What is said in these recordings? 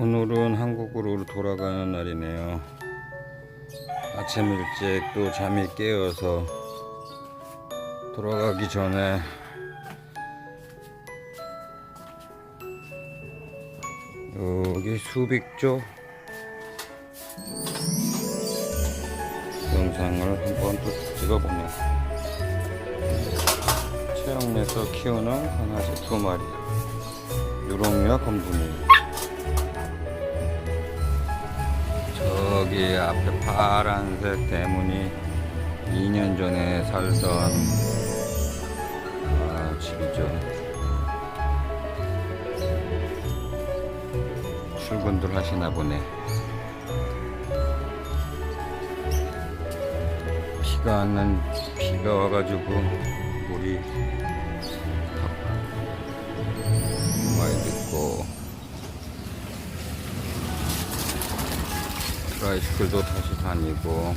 오늘은 한국으로 돌아가는 날이네요. 아침 일찍 또 잠이 깨어서 돌아가기 전에 여기 수빅조 영상을 한번 또 찍어보네요. 체형내서 키우는 강아지 두 마리. 유롱이와 검둥이. 저기 앞에 파란색 대문이 2년 전에 살던 아, 집이죠. 출근들 하시나 보네. 비가 안, 비가 와가지고 물이 라이스클도 다시 다니고.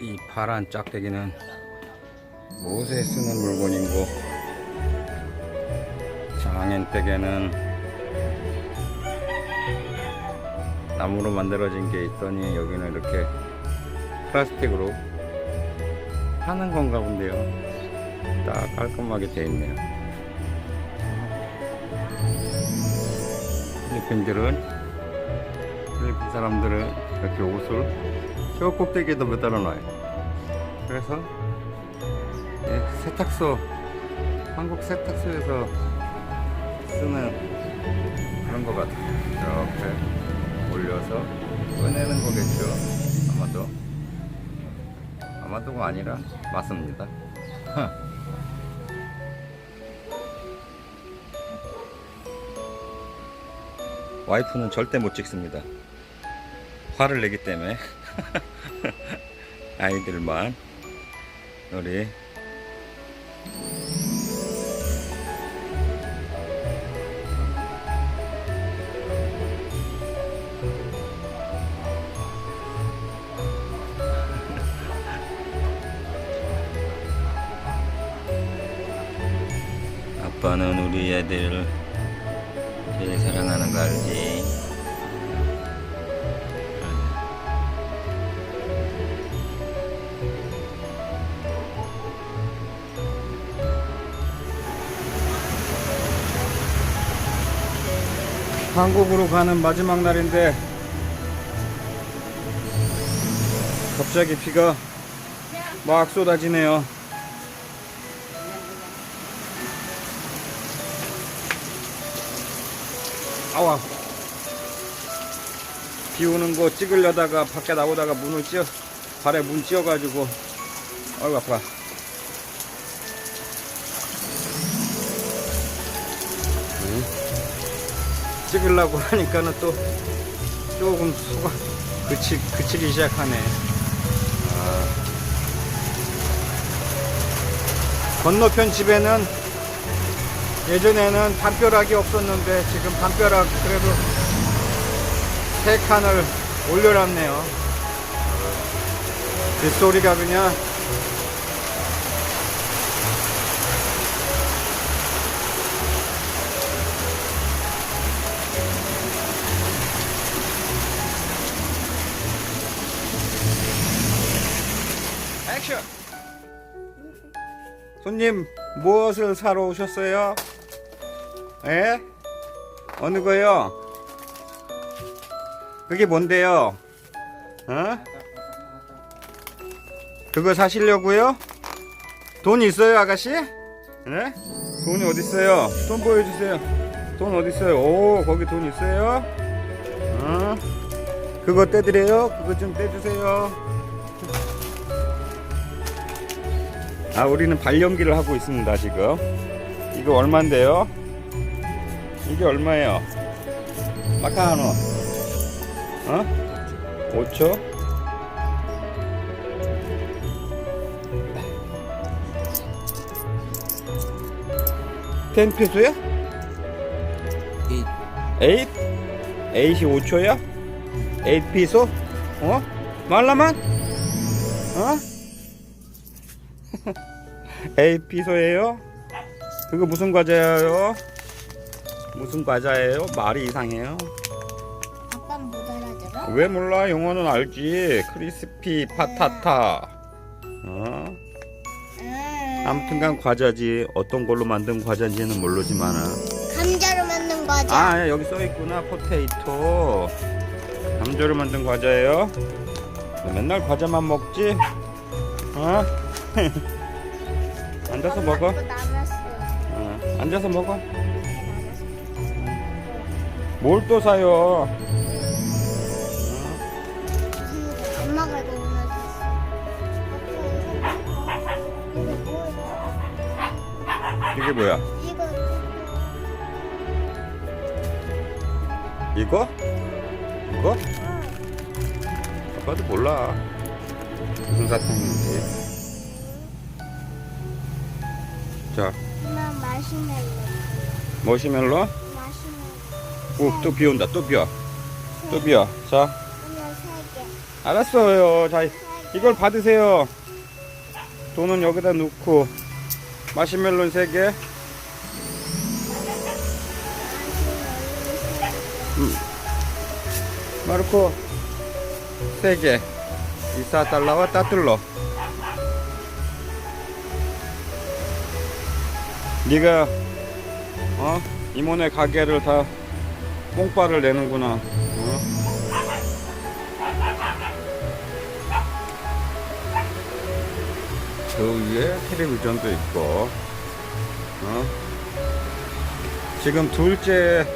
이 파란 짝대기는 옷에 쓰는 물건이고 장앤댁에는 나무로 만들어진 게 있더니 여기는 이렇게 플라스틱으로 하는 건가 본데요. 딱 깔끔하게 돼 있네요. 필리핀들은 필리핀 사람들은 이렇게 옷을 저 꼭대기에다 매달아 놔요. 그래서 예, 세탁소 한국 세탁소에서 쓰는 그런 것 같아요. 이렇게 올려서 꺼내는 거겠죠. 아마도. 아마도가 아니라 맞습니다. 와이프는 절대 못 찍습니다. 화를 내기 때문에 아이들만 우리 아빠는 우리 애들 제일 사랑하는 거 알지? 한국으로 가는 마지막 날인데 갑자기 비가 막 쏟아지네요. 아와 비 오는 거 찍으려다가 밖에 나오다가 문을 찧어 발에 문 찧어가지고 아이고 아파 응? 찍으려고 하니까는 또 조금 수가 그치, 그치기 시작하네 아. 건너편 집에는 예전에는 담벼락이 없었는데 지금 담벼락 그래도 세 칸을 올려놨네요. 빗소리가 그냥 액션! 손님 무엇을 사러 오셨어요? 예? 어느 거요? 그게 뭔데요? 어? 그거 사시려고요? 돈 있어요, 아가씨? 네? 돈이 어디 있어요? 돈 보여주세요. 돈 어디 있어요? 오, 거기 돈 있어요? 어? 그거 떼드려요? 그거 좀 떼주세요. 아, 우리는 발연기를 하고 있습니다, 지금. 이거 얼만데요? 이게 얼마예요? 마카노. 어? 5초? 텐 피소야? 8? 8이 5초야? 8 피소? 어? 말라만? 어? 에이 비소예요? 그거 무슨 과자예요? 무슨 과자예요? 말이 이상해요. 아빠 못 알아들어? 왜 몰라? 영어는 알지. 크리스피 파타타. 어? 음, 아무튼간 과자지. 어떤 걸로 만든 과자인지는 모르지만은. 감자로 만든 과자. 아 여기 써 있구나. 포테이토. 감자로 만든 과자예요. 너 맨날 과자만 먹지? 어? 앉아서 먹어. 남았어. 어, 앉아서 먹어. 뭘 또 사요? 엄마가 이거? 이게 뭐야? 이거 이거? 이거? 아빠도 몰라. 무슨 사탕인지. 자, 엄마 마시멜로. 머시멜로. 오, 또 비 온다. 또 비와. 또 비와. 자. 알았어요. 자, 이걸 받으세요. 돈은 여기다 넣고. 마시멜론 3개. 마르코 3개. 24달러와 따뜻러. 네가 어? 이모네 가게를 다 뽕빠를 내는구나. 어? 저 위에 텔레비전도 있고, 어? 지금 둘째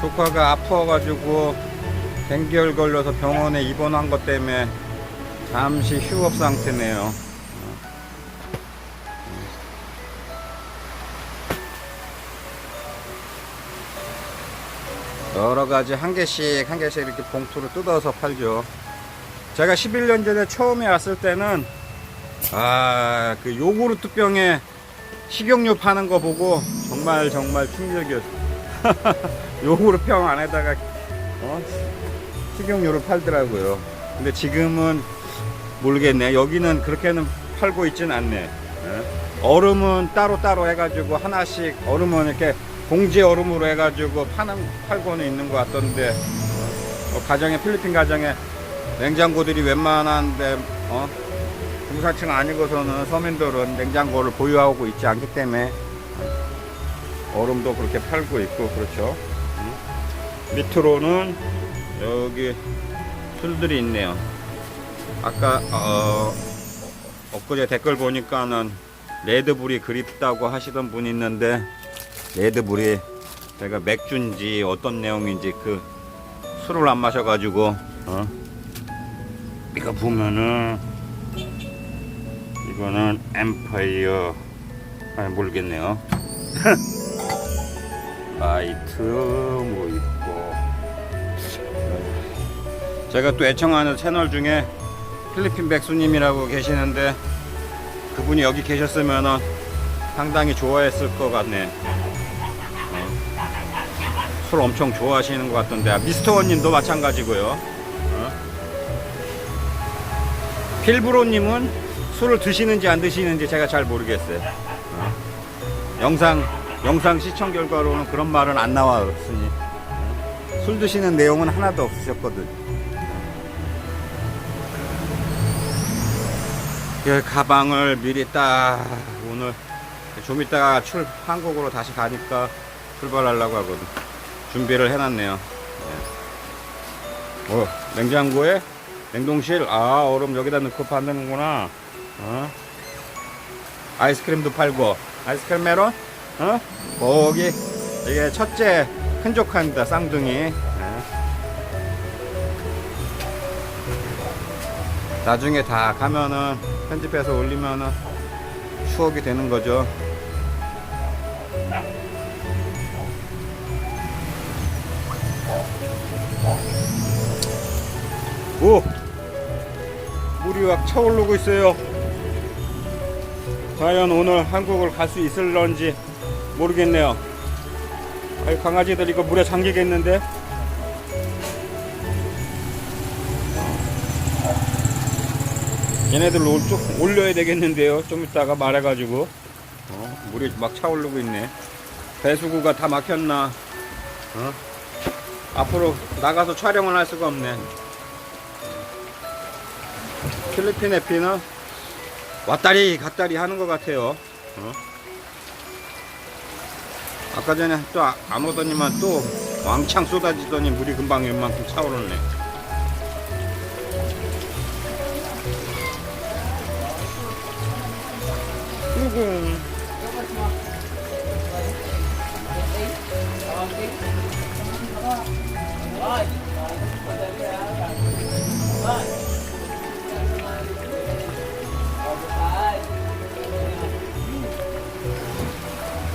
조카가 아파가지고 댕기열 걸려서 병원에 입원한 것 때문에 잠시 휴업 상태네요. 여러 가지 한 개씩 한 개씩 이렇게 봉투를 뜯어서 팔죠. 제가 11년 전에 처음에 왔을 때는 아, 그 요구르트 병에 식용유 파는 거 보고 정말 정말 충격이었어. 요구르트 병 안에다가 어? 식용유를 팔더라고요. 근데 지금은 모르겠네. 여기는 그렇게는 팔고 있진 않네. 예? 얼음은 따로 따로 해가지고 하나씩 얼음은 이렇게 봉지 얼음으로 해가지고 파는 팔고는 있는 것 같던데 어, 가정에 필리핀 가정에 냉장고들이 웬만한데 어? 중산층 아니고서는 서민들은 냉장고를 보유하고 있지 않기 때문에 얼음도 그렇게 팔고 있고 그렇죠. 음. 밑으로는 여기 술들이 있네요. 아까 어, 엊그제 댓글 보니까는 레드불이 그립다고 하시던 분이 있는데 레드불이 제가 맥주인지 어떤 내용인지 그 술을 안 마셔가지고 어? 이거 보면은 이거는 엠파이어 아 모르겠네요 라이트 뭐 있고 제가 또 애청하는 채널 중에 필리핀 백수님이라고 계시는데 그분이 여기 계셨으면은 상당히 좋아했을 것 같네 어. 술 엄청 좋아하시는 것 같던데 아, 미스터 원님도 마찬가지고요 어? 필브로님은 술을 드시는지 안 드시는지 제가 잘 모르겠어요. 어? 영상 영상 시청 결과로는 그런 말은 안 나왔으니 어? 술 드시는 내용은 하나도 없으셨거든. 그 가방을 미리 딱 오늘 좀 이따가 출 한국으로 다시 가니까 출발하려고 하거든. 준비를 해놨네요. 네. 어, 냉장고에 냉동실 아 얼음 여기다 넣고 파는구나 어? 아이스크림도 팔고 아이스크림 메론 어? 거기 이게 첫째 큰 조카입니다 쌍둥이 예. 나중에 다 가면은 편집해서 올리면은 추억이 되는 거죠 오 물이 막 차오르고 있어요. 과연 오늘 한국을 갈 수 있을런지 모르겠네요. 아이, 강아지들 이거 물에 잠기겠는데? 얘네들 올, 좀 올려야 되겠는데요. 좀 이따가 말해가지고. 어, 물이 막 차오르고 있네. 배수구가 다 막혔나. 어? 앞으로 나가서 촬영을 할 수가 없네. 필리핀 해피는 왔다리 갔다리 하는 것 같아요. 어? 아까 전에 또 안 오더니만 또 왕창 쏟아지더니 물이 금방 웬만큼 차오르네. 음.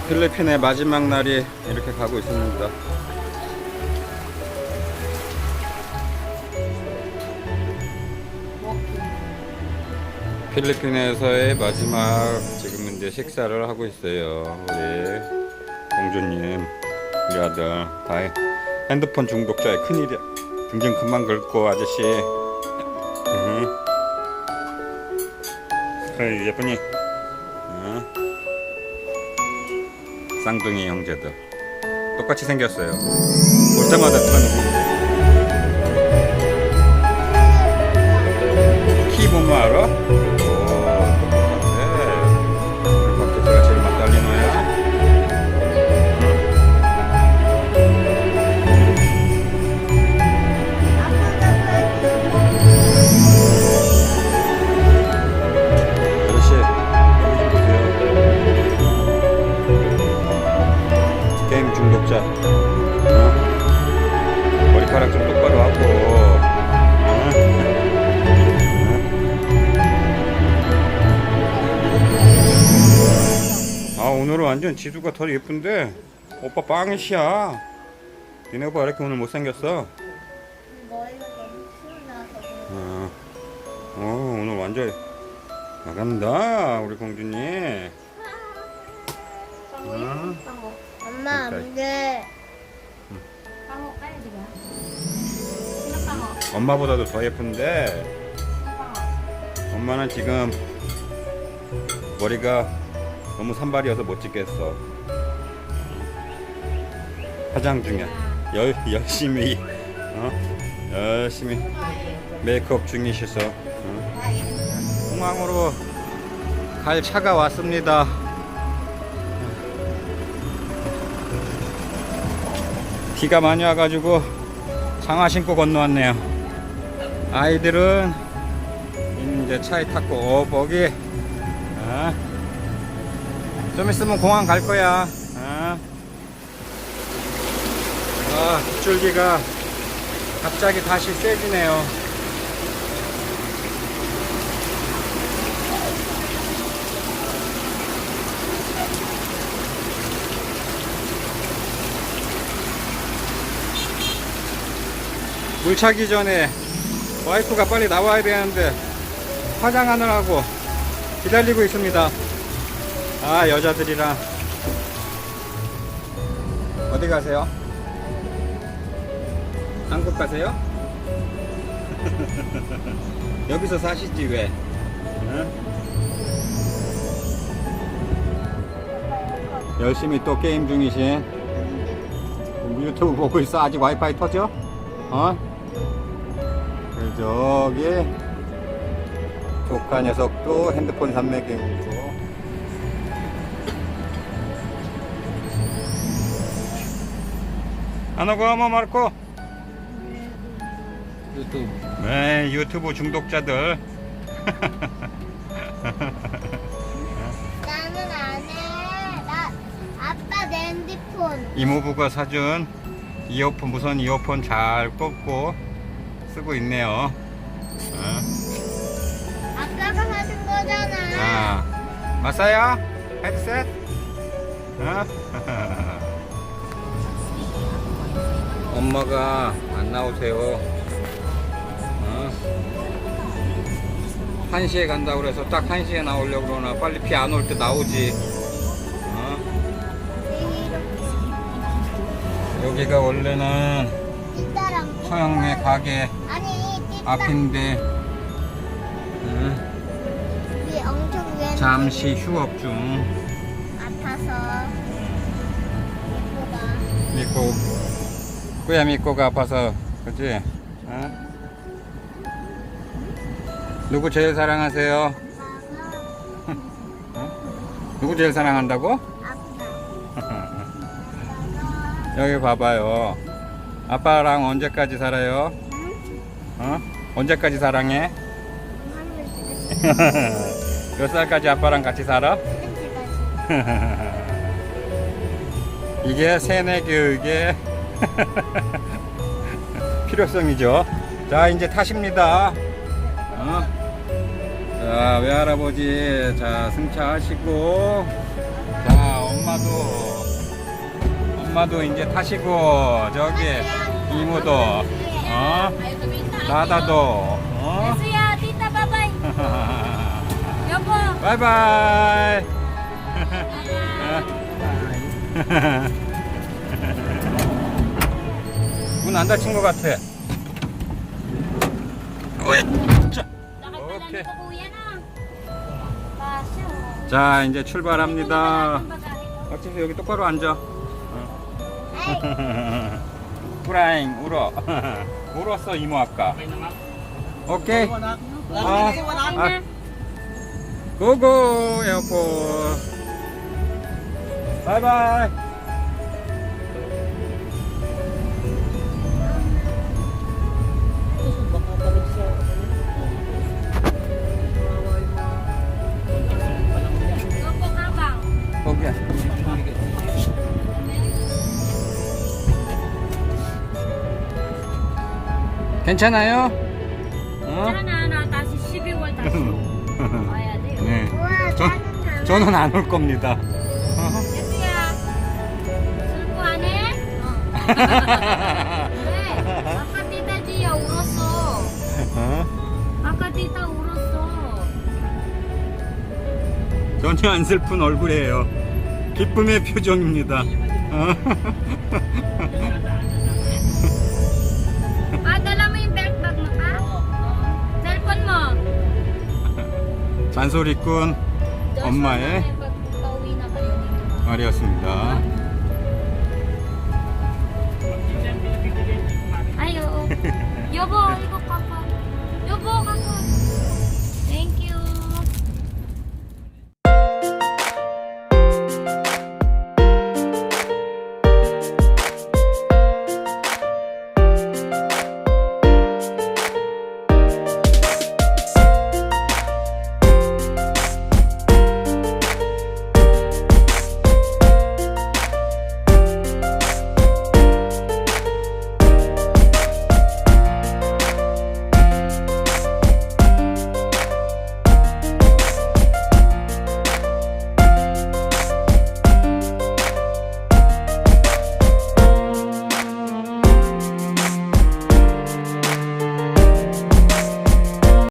필리핀의 마지막 날이 이렇게 가고 있습니다. 필리핀에서의 마지막 지금 이제 식사를 하고 있어요. 우리 공주님, 우리 아들 다 핸드폰 중독자의 큰일이야. 등좀 그만 긁고 아저씨. 응. 그래 예쁘니? 쌍둥이 형제들 똑같이 생겼어요. 볼 때마다 참. 키 지수가 더 예쁜데 오빠 빵이시야 니네 오빠 왜 이렇게 오늘 못생겼어 어, 어 오늘 완전 나간다 우리 공주님 어? 엄마 그러니까. di ba? Sino pango? 엄마보다도 더 예쁜데? 엄마는 지금 머리가 너무 산발이어서 못 찍겠어 화장 중이야 열, 열심히 어? 열심히 메이크업 중이셔서 어? 공항으로 갈 차가 왔습니다 비가 많이 와가지고 장화 신고 건너왔네요 아이들은 이제 차에 탔고 어 거기 어? 좀 있으면 공항 갈 거야 어? 아 빗줄기가 갑자기 다시 세지네요 물 차기 전에 와이프가 빨리 나와야 되는데 화장하느라고 기다리고 있습니다. 아, 여자들이랑. 어디 가세요? 한국 가세요? 여기서 사시지, 왜? 응? 열심히 또 게임 중이신 유튜브 보고 있어? 아직 와이파이 터져? 어? 그 저기 조카 녀석도 핸드폰 산매 한번 말고 유튜브 네 유튜브 중독자들 나는 안해 나 아빠 내 핸드폰 이모부가 사준 이어폰 무선 이어폰 잘 꼽고 쓰고 있네요 어? 아빠가 사준 거잖아 아 맞아요? 헤드셋? 어? 엄마가 안 나오세요. 어? 1시에 간다고 그래서 딱 1시에 나오려고 그러나 빨리 비 안 올 때 나오지. 어? 여기가 원래는 서영네 가게 앞인데 응? 잠시 휴업 중. 아파서 미꼬 꾸야 미 꼬가 아파서 그지? 어? 누구 제일 사랑하세요? 누구 제일 사랑한다고? 여기 봐봐요. 아빠랑 언제까지 살아요? 어? 언제까지 사랑해? 몇 살까지 아빠랑 같이 살아? 이게 세뇌 교육의 필요성이죠. 자, 이제 타십니다. 어? 자, 외할아버지, 자, 승차하시고, 자, 엄마도, 엄마도 이제 타시고, 저기, 이모도, 어? 다다도, 어? Suya, tita, bye-bye. Yopo. 바이바이. 문 안 닫힌 것 같아. 자, kuya na. Pasyo. 자, 이제 출발합니다. Bagahe ko. 박진수 여기 똑바로 앉아. 프라잉 울어. 울었어 이모 아까. 오케이. 아, 아, 고고 에어포트. 바이바이. 괜찮아요? 어? Sana na 다시 12월 다시 와야 돼요. 네. 우와 저, 저는 안 올 겁니다. 예수야. 슬퍼 안 해? 어. 왜? 아까 tita Gia 울었어. 어? 아까 tita 울었어. 전혀 안 슬픈 얼굴이에요. 기쁨의 표정입니다. 어? 만소리꾼 엄마의 말이었습니다. 아유 여보 이거 봐봐 여보 가서